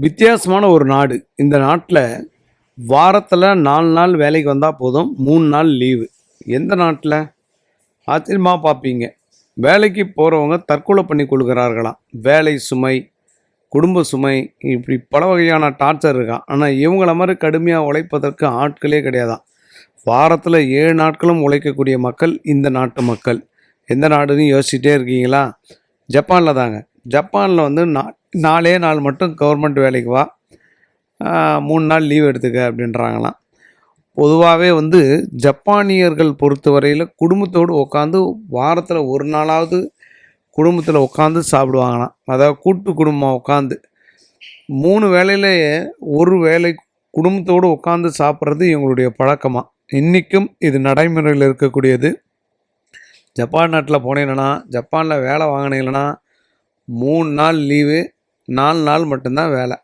வித்தியாசமான ஒரு நாடு. இந்த நாட்டில் வாரத்தில் நாலு நாள் வேலைக்கு வந்தால் போதும் மூணு நாள் லீவு. எந்த நாட்டில்? ஆச்சரியமாக பார்ப்பீங்க. வேலைக்கு போகிறவங்க தற்கொலை பண்ணி கொள்கிறார்களாம். வேலை சுமை குடும்ப சுமை இப்படி பல வகையான டார்ச்சர் இருக்கான் ஆனால் இவங்கள மாதிரி கடுமையாக உழைப்பதற்கு ஆட்களே கிடையாதான் வாரத்தில் ஏழு நாட்களும் உழைக்கக்கூடிய மக்கள் இந்த நாட்டு மக்கள். எந்த நாடுன்னு யோசிச்சுட்டே இருக்கீங்களா? ஜப்பானில் தாங்க. ஜப்பானில் வந்து நா நாலே நாள் மட்டும் கவர்மெண்ட் வேலைக்கு வா. மூணு நாள் லீவ் எடுத்துக்க அப்படின்றாங்களாம். பொதுவாகவே வந்து ஜப்பானியர்கள் பொறுத்தவரையில் குடும்பத்தோடு உட்காந்து வாரத்தில் ஒரு நாளாவது குடும்பத்தில் உட்காந்து சாப்பிடுவாங்களாம். அதாவது கூட்டு குடும்பம் உட்காந்து மூணு வேலையிலேயே ஒரு வேளை குடும்பத்தோடு உட்காந்து சாப்பிட்றது இவங்களுடைய பழக்கமாக இன்றைக்கும் இது நடைமுறையில் இருக்கக்கூடியது. ஜப்பான் நாட்டில் போனீங்கன்னா ஜப்பானில் வேலை வாங்கினீங்கன்னா மூணு நாள் லீவு நாலு நாள் மட்டும்தான் வேலை.